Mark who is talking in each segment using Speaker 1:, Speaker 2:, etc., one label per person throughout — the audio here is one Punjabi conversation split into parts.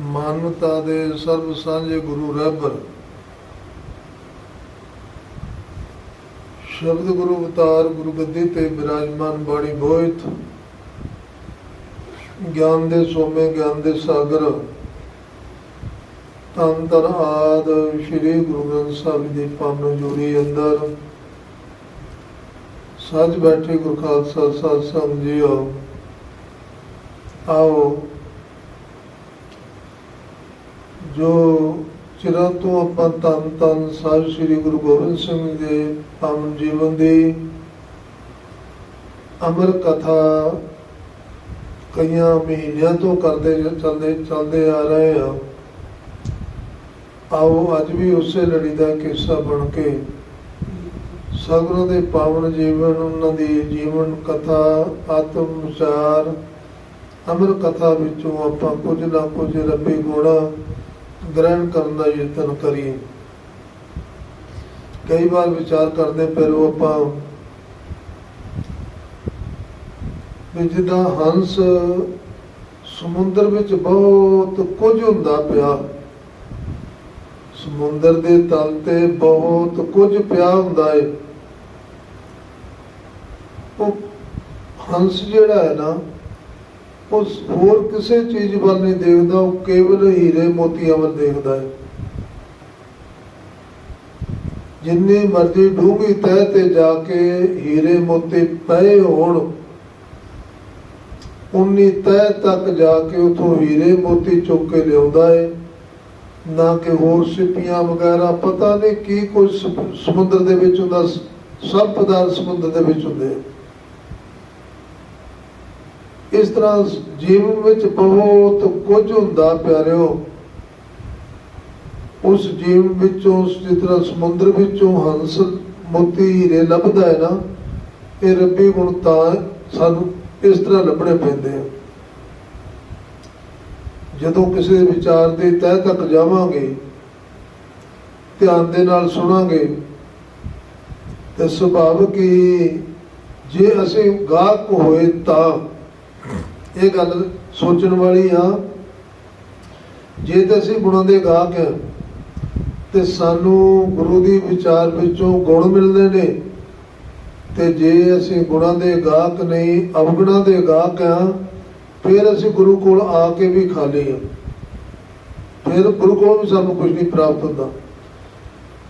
Speaker 1: ਮਾਨਵਤਾ ਦੇ ਸਰਬ ਸਾਂਝੇ ਗੁਰੂ ਰਹਿਬਰ ਸ਼ਬਦ ਗੁਰੂ ਅਵਤਾਰ ਗੁਰੂ ਗੱਦੀ ਤੇ ਬਿਰਾਜਮਾਨ ਬਾਣੀ ਬੋਇਤ। ਗਿਆਨ ਦੇ ਸੋਮੇ, ਗਿਆਨ ਦੇ ਸਾਗਰ। ਤਨ ਤਨ ਆਦ ਸ੍ਰੀ ਗੁਰੂ ਗ੍ਰੰਥ ਸਾਹਿਬ ਦੀ ਪਾਵਨ ਜੋੜੀ ਅੰਦਰ। ਸੱਜ ਬੈਠੇ ਗੁਰੂ ਖਾਲਸਾ ਸਾਧ ਸੰਗਤ ਜੀਓ ਆਓ। ਜੋ ਚਿਰਾਂ ਤੋਂ ਆਪਾਂ ਤਨ ਤਨ ਸਾਹਿਬ ਸ੍ਰੀ ਗੁਰੂ ਗੋਬਿੰਦ ਸਿੰਘ ਦੇ ਪਾਵਨ ਜੀਵਨ ਦੀ ਅਮਰ ਕਥਾ ਕਈਆਂ ਮਹੀਨਿਆਂ ਤੋਂ ਕਰਦੇ ਚੱਲਦੇ ਚੱਲਦੇ ਆ ਰਹੇ ਆ ਆਓ ਅੱਜ ਵੀ ਉਸੇ ਲੜੀ ਦਾ ਕਿੱਸਾ ਬਣ ਕੇ ਸਗਰਾਂ ਦੇ ਪਾਵਨ ਜੀਵਨ, ਉਹਨਾਂ ਦੀ ਜੀਵਨ ਕਥਾ, ਆਤਮ ਵਿਚਾਰ, ਅਮਰ ਕਥਾ ਵਿੱਚੋਂ ਆਪਾਂ ਕੁਝ ਨਾ ਕੁਝ ਰੱਬੀ ਗੁਣਾ ਗ੍ਰਹਿਣ ਕਰਨ ਦਾ ਯਤਨ ਕਰੀਏ। ਕਈ ਵਾਰ ਵਿਚਾਰ ਕਰਦੇ ਪਰ ਉਹ ਆਪਾਂ ਜਿੱਦਾਂ ਹੰਸ ਸਮੁੰਦਰ ਵਿੱਚ ਬਹੁਤ ਕੁਝ ਹੁੰਦਾ ਪਿਆ, ਸਮੁੰਦਰ ਦੇ ਤਲ ਤੇ ਬਹੁਤ ਕੁਝ ਪਿਆ ਹੁੰਦਾ ਏ। ਉਹ ਹੰਸ ਜਿਹੜਾ ਹੈ ਨਾ ਉਹ ਹੋਰ ਕਿਸੇ ਚੀਜ਼ ਵੱਲ ਨਹੀਂ ਦੇਖਦਾ, ਉਹ ਕੇਵਲ ਹੀਰੇ ਮੋਤੀਆਂ ਵੱਲ ਦੇਖਦਾ ਹੈ। ਜਿੰਨੀ ਮਰਜ਼ੀ ਡੂੰਘੀ ਤਹਿ ਤੇ ਜਾ ਕੇ ਹੀਰੇ ਮੋਤੀ ਪਏ ਹੋਣ, ਉਨੀ ਤਹਿ ਤੱਕ ਜਾ ਕੇ ਉਥੋਂ ਹੀਰੇ ਮੋਤੀ ਚੁੱਕ ਕੇ ਲਿਆਉਂਦਾ ਹੈ ਨਾ ਕਿ ਹੋਰ ਸਿੱਪੀਆਂ ਵਗੈਰਾ, ਪਤਾ ਨਹੀਂ ਕੀ ਕੁਝ ਸਮੁੰਦਰ ਦੇ ਵਿੱਚ ਹੁੰਦਾ ਸਭ ਪਦਾਰਥ ਸਮੁੰਦਰ ਦੇ ਵਿੱਚ ਹੁੰਦੇ ਆ। ਇਸ ਤਰ੍ਹਾਂ ਜੀਵਨ ਵਿੱਚ ਬਹੁਤ ਕੁਝ ਹੁੰਦਾ ਪਿਆਰਿਓ। ਉਸ ਜੀਵਨ ਵਿੱਚੋਂ, ਜਿਸ ਤਰ੍ਹਾਂ ਸਮੁੰਦਰ ਵਿੱਚੋਂ ਹੰਸ ਮੋਤੀ ਹੀਰੇ ਲੱਭਦਾ ਹੈ ਨਾ, ਇਹ ਰੱਬੀ ਗੁਣ ਤਾਂ ਸਾਨੂੰ ਇਸ ਤਰ੍ਹਾਂ ਲੱਭਣੇ ਪੈਂਦੇ ਆ। ਜਦੋਂ ਕਿਸੇ ਵਿਚਾਰ ਦੇ ਤਹਿ ਤੱਕ ਜਾਵਾਂਗੇ, ਧਿਆਨ ਦੇ ਨਾਲ ਸੁਣਾਂਗੇ, ਤੇ ਸੁਭਾਵਿਕ ਹੀ ਜੇ ਅਸੀਂ ਗਾਹਕ ਹੋਏ ਤਾਂ ਇਹ ਗੱਲ ਸੋਚਣ ਵਾਲੀ ਆ, ਜੇ ਤਾਂ ਅਸੀਂ ਗੁਣਾਂ ਦੇ ਗਾਹਕ ਹਾਂ ਤੇ ਸਾਨੂੰ ਗੁਰੂ ਦੀ ਵਿਚਾਰ ਵਿੱਚੋਂ ਗੁਣ ਮਿਲਦੇ ਨੇ। ਤੇ ਜੇ ਅਸੀਂ ਗੁਣਾਂ ਦੇ ਗਾਹਕ ਨਹੀਂ, ਅਵਗੁਣਾਂ ਦੇ ਗਾਹਕ ਹਾਂ ਫਿਰ ਅਸੀਂ ਗੁਰੂ ਕੋਲ ਆ ਕੇ ਵੀ ਖਾਲੀ ਹਾਂ ਫਿਰ ਗੁਰੂ ਕੋਲ ਵੀ ਸਾਨੂੰ ਕੁਝ ਨਹੀਂ ਪ੍ਰਾਪਤ ਹੁੰਦਾ।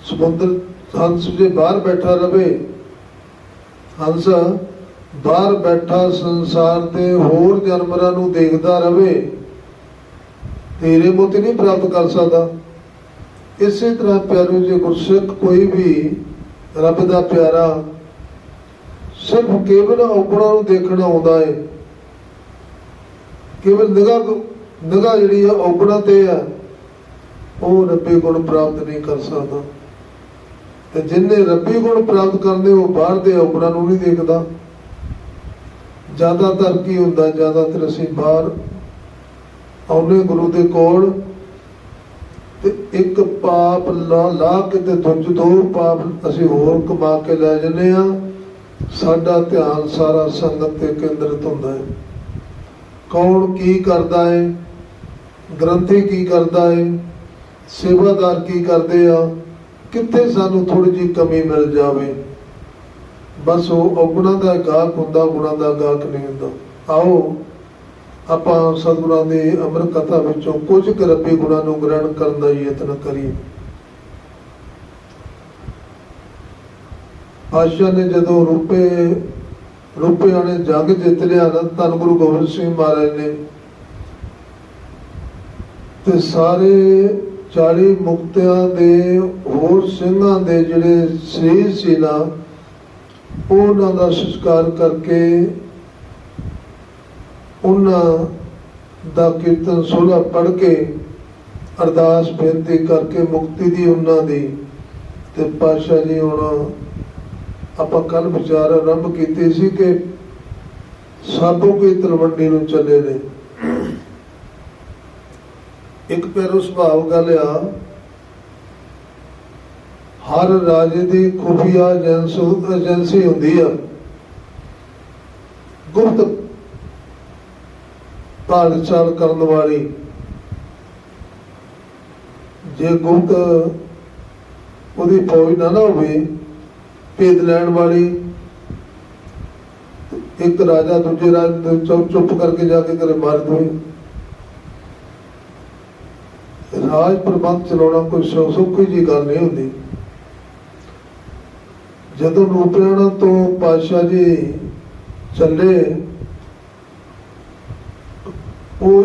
Speaker 1: ਸਮੁੰਦਰ ਹੰਸ ਜੇ ਬਾਹਰ ਬੈਠਾ ਰਵੇ, ਹੰਸ ਬਾਹਰ ਬੈਠਾ ਸੰਸਾਰ ਤੇ ਹੋਰ ਜਾਨਵਰਾਂ ਨੂੰ ਦੇਖਦਾ ਰਵੇ, ਤੇਰੇ ਮੋਤੀ ਨਹੀਂ ਪ੍ਰਾਪਤ ਕਰ ਸਕਦਾ। ਇਸੇ ਤਰ੍ਹਾਂ ਪਿਆਰੇ ਜੇ ਗੁਰਸਿੱਖ ਕੋਈ ਵੀ ਰੱਬ ਦਾ ਪਿਆਰਾ ਸਿਰਫ ਕੇਵਲ ਔਗਣਾ ਨੂੰ ਦੇਖਣਾ ਆਉਂਦਾ ਹੈ ਕੇਵਲ ਨਿਗਾਹ ਨਿਗਾਹ ਜਿਹੜੀ ਹੈ ਔਗਣਾ ਤੇ ਹੈ ਉਹ ਰੱਬੀ ਗੁਣ ਪ੍ਰਾਪਤ ਨਹੀਂ ਕਰ ਸਕਦਾ। ਤੇ ਜਿੰਨੇ ਰੱਬੀ ਗੁਣ ਪ੍ਰਾਪਤ ਕਰਨੇ ਉਹ ਬਾਹਰ ਦੇ ਔਗਣਾ ਨੂੰ ਨਹੀਂ ਦੇਖਦਾ। ਜ਼ਿਆਦਾਤਰ ਕੀ ਹੁੰਦਾ, ਜ਼ਿਆਦਾਤਰ ਅਸੀਂ ਬਾਹਰ ਆਉਨੇ ਗੁਰੂ ਦੇ ਕੋਲ ਤੇ ਇੱਕ ਪਾਪ ਲਾ ਲਾ ਕੇ ਤੇ ਦੂਜੇ ਦੋ ਪਾਪ ਅਸੀਂ ਹੋਰ ਕਮਾ ਕੇ ਲੈ ਜੰਨੇ ਆ ਸਾਡਾ ਧਿਆਨ ਸਾਰਾ ਸੰਗਤ ਤੇ ਕੇਂਦਰਿਤ ਹੁੰਦਾ ਹੈ। ਕੌਣ ਕੀ ਕਰਦਾ ਹੈ? ਗ੍ਰੰਥੀ ਕੀ ਕਰਦਾ ਹੈ? ਸੇਵਾਦਾਰ ਕੀ ਕਰਦੇ ਆ? ਕਿੱਥੇ ਸਾਨੂੰ ਥੋੜੀ ਜੀ ਕਮੀ ਮਿਲ ਜਾਵੇ? ਬਸ ਉਹ ਔਗੁਣਾਂ ਦਾ ਗਾਹਕ ਹੁੰਦਾ, ਗੁਣਾਂ ਦਾ ਗਾਹਕ ਨਹੀਂ ਹੁੰਦਾ। ਆਓ, ਆਪਾਂ ਸਤਿਗੁਰਾਂ ਦੀ ਅਮਰ ਕਥਾ ਵਿੱਚੋਂ ਕੁਝ ਕੁ ਰੱਬੀ ਗੁਣਾਂ ਨੂੰ ਗ੍ਰਹਿਣ ਕਰਨ ਦਾ ਯਤਨ ਕਰੀਏ। ਆਸ਼ਾ ਨੇ ਜਦੋਂ ਰੂਪੇ, ਰੂਪਿਆਂ ਨੇ ਜੰਗ ਜਿੱਤ ਲਿਆ ਨਾ, ਧੰਨ ਗੁਰੂ ਗੋਬਿੰਦ ਸਿੰਘ ਮਹਾਰਾਜ ਨੇ ਤੇ ਸਾਰੇ 40 ਮੁਕਤਿਆਂ ਦੇ ਹੋਰ ਸਿੰਘਾਂ ਦੇ ਜਿਹੜੇ ਸਰੀਰ ਸੀ ਨਾ ਉਹਨਾਂ ਦਾ ਸੰਸਕਾਰ ਕਰਕੇ ਉਹਨਾਂ ਦਾ ਕੀਰਤਨ ਸੋਲਾ ਪੜ੍ਹ ਕੇ ਅਰਦਾਸ ਬੇਨਤੀ ਕਰਕੇ ਮੁਕਤੀ ਦੀ ਉਹਨਾਂ ਦੀ ਤੇ ਪਾਸ਼ਾ ਜੀ ਹੁਣ ਆਪਾਂ ਕੱਲ ਵਿਚਾਰ ਆਰੰਭ ਕੀਤੀ ਸੀ ਕਿ ਸਾਬੋ ਕੀ ਤਲਵੰਡੀ ਨੂੰ ਚੱਲੇ ਨੇ। ਇੱਕ ਪੈਰੋ ਸੁਭਾਵ ਗੱਲ ਆ ਹਰ ਰਾਜੇ ਦੀ ਖੁਫੀਆ ਏਜੰਸੀ ਹੁੰਦੀ ਆ। ਗੁਪਤ ਭਾਲ ਕਰਨ ਵਾਲੀ। ਜੇ ਗੁਪਤ ਉਹਦੀ ਫੌਜ ਨਾ ਨਾ ਹੋਵੇ, ਭੇਦ ਲੈਣ ਵਾਲੀ, ਇੱਕ ਰਾਜਾ ਦੂਜੇ ਰਾਜ ਨੂੰ ਚੁੱਪ ਚੁੱਪ ਕਰਕੇ ਜਾ ਕੇ ਕਰੇ ਮਾਰ ਦੇਵੇ। ਰਾਜ ਪ੍ਰਬੰਧ ਚਲਾਉਣਾ ਕੋਈ ਸੌ- ਸੌਖੀ ਜੀ ਗੱਲ ਨਹੀਂ ਹੁੰਦੀ। ਜਦੋਂ ਰੂਪਿਆਣਾ ਤੋਂ ਪਾਸ਼ਾ ਜੀ ਚੱਲੇ, ਉਹ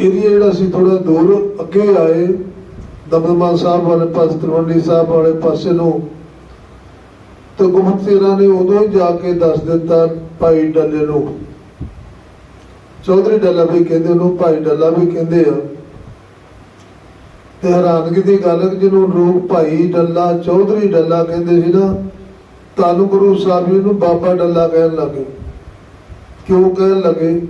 Speaker 1: ਏਰੀਆ ਜਿਹੜਾ ਸੀ ਥੋੜਾ ਦੂਰ ਅੱਗੇ ਆਏ, ਦਮਦਮਾ ਸਾਹਿਬ ਵਾਲੇ ਪਾਸੇ, ਤਲਵੰਡੀ ਸਾਹਿਬ ਵਾਲੇ ਪਾਸੇ ਨੂੰ। ਤੇ ਗੁਰਮੁਖ ਸਿੰਘਾਂ ਨੇ ਉਦੋਂ ਹੀ ਜਾ ਕੇ ਦੱਸ ਦਿੱਤਾ ਭਾਈ ਡੱਲੇ ਨੂੰ। ਚੌਧਰੀ ਡੱਲਾ ਵੀ ਕਹਿੰਦੇ ਉਹਨੂੰ ਭਾਈ ਡੱਲਾ ਵੀ ਕਹਿੰਦੇ ਆ। ਤੇ ਹੈਰਾਨਗੀ ਦੀ ਗੱਲ ਕਿ ਜਿਹਨੂੰ ਲੋਕ ਭਾਈ ਡੱਲਾ ਚੌਧਰੀ ਡੱਲਾ ਕਹਿੰਦੇ ਸੀ ਨਾ ਤਾਨੂੰ ਗੁਰੂ ਸਾਹਿਬ ਜੀ ਨੂੰ ਬਾਬਾ ਡੱਲਾ ਕਹਿਣ ਲੱਗੇ। ਕਿਉਂ ਕਹਿਣ ਲੱਗੇ?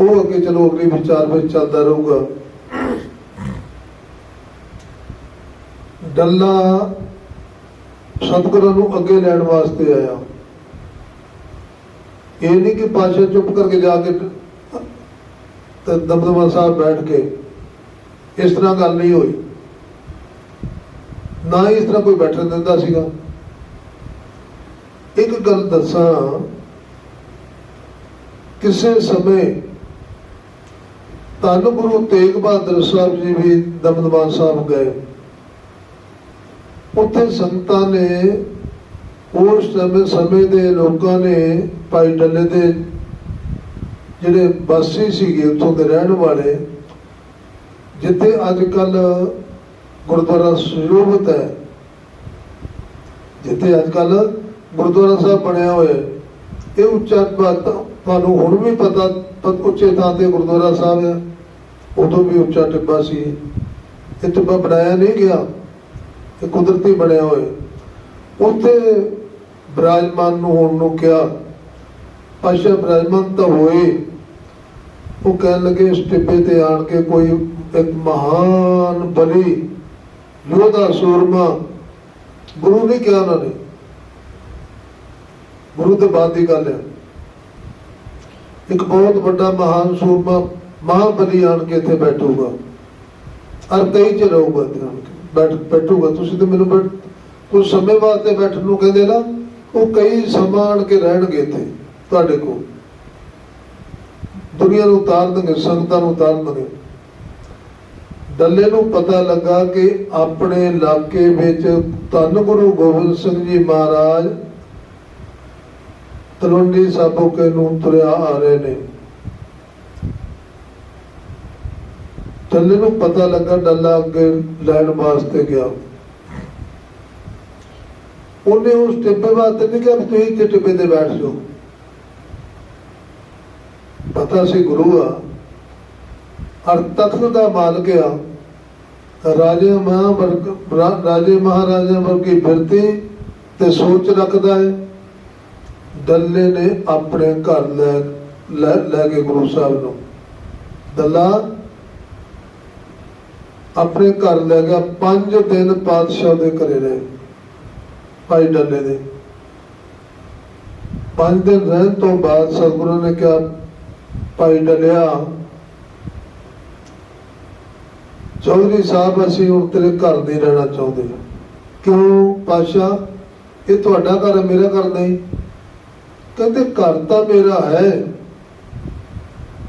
Speaker 1: ਉਹ ਅੱਗੇ ਚਲੋ ਅਗਲੀ ਵਿਚਾਰ ਵਿੱਚ ਚੱਲਦਾ ਰਹੂਗਾ। ਡੱਲਾ ਸਤਿਗੁਰਾਂ ਨੂੰ ਅੱਗੇ ਲੈਣ ਵਾਸਤੇ ਆਇਆ। ਇਹ ਨਹੀਂ ਕਿ ਪਾਸ਼ਾ ਚੁੱਪ ਕਰਕੇ ਜਾ ਕੇ ਤੇ ਦਮਦਮਾ ਸਾਹਿਬ ਬੈਠ ਕੇ ਇਸ ਤਰ੍ਹਾਂ ਗੱਲ ਨਹੀਂ ਹੋਈ। ਨਾ ਹੀ ਇਸ ਤਰ੍ਹਾਂ ਕੋਈ ਬੈਠਣ ਦਿੰਦਾ ਸੀਗਾ। ਇੱਕ ਗੱਲ ਦੱਸਾਂ, ਕਿਸੇ ਸਮੇਂ ਧੰਨ ਗੁਰੂ ਤੇਗ ਬਹਾਦਰ ਸਾਹਿਬ ਜੀ ਵੀ ਦਮਦਮਾ ਸਾਹਿਬ ਗਏ। ਉੱਥੇ ਸੰਗਤਾਂ ਨੇ ਉਸ ਸਮੇਂ ਸਮੇਂ ਦੇ ਲੋਕਾਂ ਨੇ ਭਾਈ ਡੱਲੇ ਦੇ ਜਿਹੜੇ ਬਾਸੀ ਸੀਗੇ, ਉੱਥੋਂ ਦੇ ਰਹਿਣ ਵਾਲੇ ਜਿੱਥੇ ਅੱਜ ਕੱਲ ਗੁਰਦੁਆਰਾ ਸੁਸ਼ੋਭਿਤ ਹੈ, ਜਿੱਥੇ ਅੱਜ ਕੱਲ ਗੁਰਦੁਆਰਾ ਸਾਹਿਬ ਬਣਿਆ ਹੋਇਆ ਇਹ ਉੱਚਾ ਬਾਤ ਤੁਹਾਨੂੰ ਹੁਣ ਵੀ ਪਤਾ ਉੱਚੇ ਥਾਂ ਤੇ ਗੁਰਦੁਆਰਾ ਸਾਹਿਬ ਹੈ। ਉਦੋਂ ਵੀ ਉੱਚਾ ਟਿੱਬਾ ਸੀ ਇਹ। ਟਿੱਬਾ ਬਣਾਇਆ ਨਹੀਂ ਗਿਆ। ਇਹ ਕੁਦਰਤੀ ਬਣਿਆ ਹੋਇਆ ਉੱਥੇ ਬਰਾਜਮਾਨ ਨੂੰ ਹੋਣ ਨੂੰ ਕਿਹਾ ਪਾਸ਼ਾ ਬਰਾਜਮਾਨ ਤਾਂ ਹੋਏ। ਉਹ ਕਹਿਣ ਲੱਗੇ, ਇਸ ਟਿੱਬੇ ਤੇ ਆਣ ਕੇ ਕੋਈ ਇੱਕ ਮਹਾਨ ਬਲੀ ਯੋਧਾ ਸੂਰਮਾ, ਗੁਰੂ ਨੇ ਕਿਹਾ ਉਹਨਾਂ ਨੇ। ਗੁਰੂ ਦੇ ਬਾਅਦ ਦੀ ਗੱਲ ਹੈ। ਇੱਕ ਬਹੁਤ ਵੱਡਾ ਮਹਾਨ ਸੂਰਮਾ, ਮਹਾਬਲੀ ਆਣ ਕੇ ਇੱਥੇ ਬੈਠੂਗਾ। ਅਰ ਕਈ ਚ ਰਹੂਗਾ ਇੱਥੇ ਆਣ ਬੈਠ, ਬੈਠੂਗਾ। ਤੁਸੀਂ ਤੇ ਮੈਨੂੰ ਬੈਠ, ਕੁਝ ਸਮੇਂ ਵਾਸਤੇ ਬੈਠਣ ਨੂੰ ਕਹਿੰਦੇ ਨਾ, ਉਹ ਕਈ ਸਮਾਂ ਆਣ ਕੇ ਰਹਿਣਗੇ ਇੱਥੇ, ਤੁਹਾਡੇ ਕੋਲ। ਦੁਨੀਆ ਨੂੰ ਉਤਾਰ ਦੇਣਗੇ ਸੰਗਤਾਂ ਨੂੰ ਉਤਾਰ ਦੇਣਗੇ ਡੱਲੇ ਨੂੰ ਪਤਾ ਲੱਗਾ ਕਿ ਆਪਣੇ ਇਲਾਕੇ ਵਿੱਚ ਧੰਨ ਗੁਰੂ ਗੋਬਿੰਦ ਸਿੰਘ ਜੀ ਮਹਾਰਾਜ ਤਲਵੰਡੀ ਸਾਬੋਕੇ ਨੂੰ ਤੁਰਿਆ ਆ ਰਹੇ ਨੇ। ਡੱਲੇ ਨੂੰ ਪਤਾ ਲੱਗਾ ਡੱਲਾ ਅੱਗੇ ਲੈਣ ਵਾਸਤੇ ਗਿਆ। ਉਹਨੇ ਉਸ ਟਿੱਬੇ ਵਾਸਤੇ ਨਹੀਂ ਕਿਹਾ ਵੀ ਤੁਸੀਂ ਇੱਥੇ ਟਿੱਬੇ ਤੇ ਬੈਠ ਜਾਓ। ਪਤਾ ਸੀ ਗੁਰੂ ਆ। ਅਰ ਤਖਤ ਦਾ ਮਾਲਕ ਆ। ਰਾਜੇ ਮਹਾਵਰਗ ਰਾ- ਰਾਜੇ ਮਹਾਰਾਜਿਆਂ ਵਰਗੀ ਬਿਰਤੀ ਤੇ ਸੋਚ ਰੱਖਦਾ ਹੈ। ਦੱਲੇ ਨੇ ਆਪਣੇ ਘਰ ਲੈ ਲੈ ਕੇ ਗੁਰੂ ਸਾਹਿਬ ਨੂੰ। ਦੱਲਾ ਆਪਣੇ ਘਰ ਲੈ ਗਿਆ। ਪੰਜ ਦਿਨ ਪਾਤਸ਼ਾਹ ਦੇ ਘਰੇ ਰਹੇ ਭਾਈ ਡੱਲੇ ਦੇ। ਪੰਜ ਦਿਨ ਰਹਿਣ ਤੋਂ ਬਾਅਦ ਸਤਿਗੁਰੂ ਨੇ ਕਿਹਾ, ਭਾਈ ਡੱਲਿਆ ਚੌਧਰੀ ਸਾਹਿਬ, ਅਸੀਂ ਹੁਣ ਤੇਰੇ ਘਰ ਨਹੀਂ ਰਹਿਣਾ ਚਾਹੁੰਦੇ ਕਿਉਂ ਪਾਸ਼ਾ ਇਹ ਤੁਹਾਡਾ ਘਰ ਹੈ, ਮੇਰਾ ਘਰ ਨਹੀਂ। ਕਹਿੰਦੇ ਘਰ ਤਾਂ ਮੇਰਾ ਹੈ,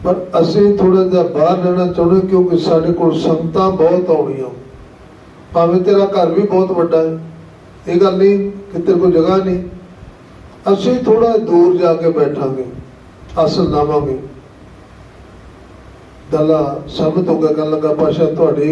Speaker 1: ਪਰ ਅਸੀਂ ਥੋੜਾ ਜਿਹਾ ਬਾਹਰ ਰਹਿਣਾ ਚਾਹੁੰਦੇ ਕਿਉਂਕਿ ਸਾਡੇ ਕੋਲ ਸੰਗਤਾਂ ਬਹੁਤ ਆਉਣੀਆਂ। ਭਾਵੇਂ ਤੇਰਾ ਘਰ ਵੀ ਬਹੁਤ ਵੱਡਾ ਹੈ। ਇਹ ਗੱਲ ਨਹੀਂ ਕਿ ਤੇਰੇ ਕੋਲ ਜਗ੍ਹਾ ਨਹੀਂ। ਅਸੀਂ ਥੋੜਾ ਦੂਰ ਜਾ ਕੇ ਬੈਠਾਂਗੇ ਅਸਲ ਲਾਵਾਂਗੇ। ਦਲਾ ਸਬਤ ਹੋ ਗਿਆ ਕਹਿਣ ਲੱਗਾ ਪਾਸ਼ਾ ਤੁਹਾਡੀ